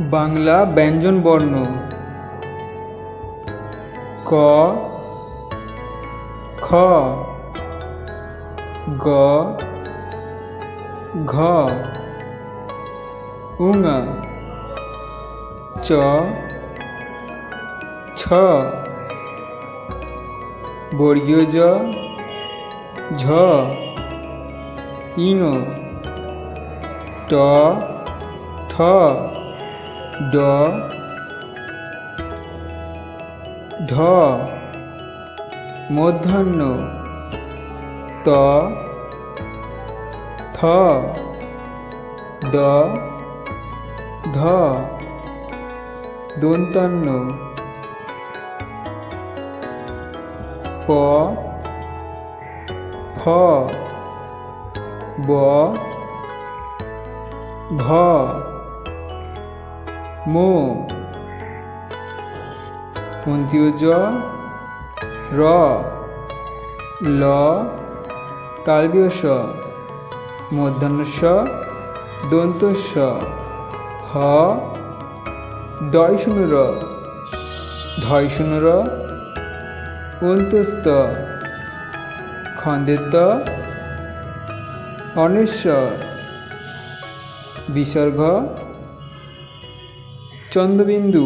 বাংলা ব্যঞ্জনবর্ণ ক, খ, গ, ঘ, উঙ, চ, ছ, বর্গীয় জ, ঝ ইঙ ট, ঠ ড ঢ মধ্যাহ্ন ত থ দ ধ দন্তান্ন প ফ ব ভ মো। অন্তীয় জ র। ল। তালবীয় স মধ্যাহ্ন স দন্ত স হ। ডয় শূন্য র ঢয় শূন্য র অন্তস্ত খন্দের ত অনেশ্বর বিসর্গ। চন্দ্রবিন্দু।